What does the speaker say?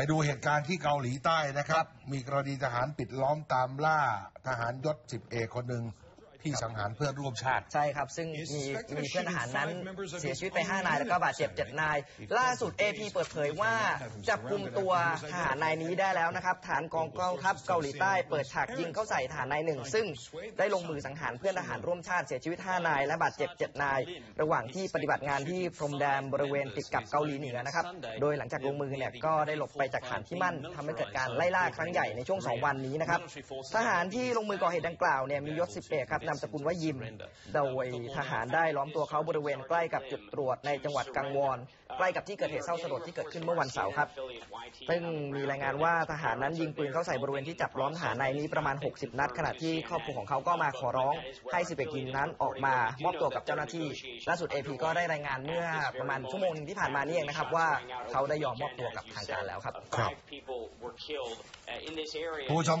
ไปดูเหตุการณ์ที่เกาหลีใต้นะครับ มีกรณีทหารปิดล้อมตามล่าทหารยศสิบเอกคนหนึ่ง ที่สังหารเพื่อนร่วมชาติ ใช่ครับ ซึ่งมีมีเพื่อนทหารนั้นเสียชีวิตไป 5 นาย แล้วก็บาดเจ็บ 7 นาย ล่าสุด AP เปิดเผยว่าจับกลุ่มตัวทหารนายนี้ได้แล้วนะครับ ฐานกองกองทัพเกาหลีใต้เปิดฉากยิงเข้าใส่ทหารนายหนึ่ง ซึ่งได้ลงมือสังหารเพื่อนทหารร่วมชาติเสียชีวิต 5 นาย และบาดเจ็บ 7 นาย ระหว่างที่ปฏิบัติงานที่พรมแดนบริเวณติดกับเกาหลีเหนือนะครับ โดยหลังจากลงมือเนี่ยก็ได้หลบไปจากฐานที่มั่นทำให้เกิดการไล่ล่าครั้งใหญ่ในช่วง 2 วันนี้นะครับ ทหารที่ลงมือก่อเหตุดังกล่าวเนี่ยมียศสิบเอกครับนามสกุลว่ายิม โดยทหารได้ล้อมตัวเขาบริเวณใกล้กับจุดตรวจในจังหวัดกังวอนใกล้กับที่เกิดเหตุเศร้าสลดที่เกิดขึ้นเมื่อวันเสาร์ครับ ซึ่งมีรายงานว่าทหารนั้นยิงปืนเข้าใส่บริเวณที่จับล้อมทหารนายนี้ประมาณ 60 นัด ขณะที่ครอบครัวของเขาก็มาขอร้องให้สิบเอกยิมนั้นออกมามอบตัวกับเจ้าหน้าที่ล่าสุด AP ก็ได้รายงานเมื่อประมาณชั่วโมงหนึงที่ผ่านมานี่เองนะครับว่าเขาได้ยอมมอบตัวกับทางการแล้วครับครับ Five people were killed uh, in this area. ผู้ชม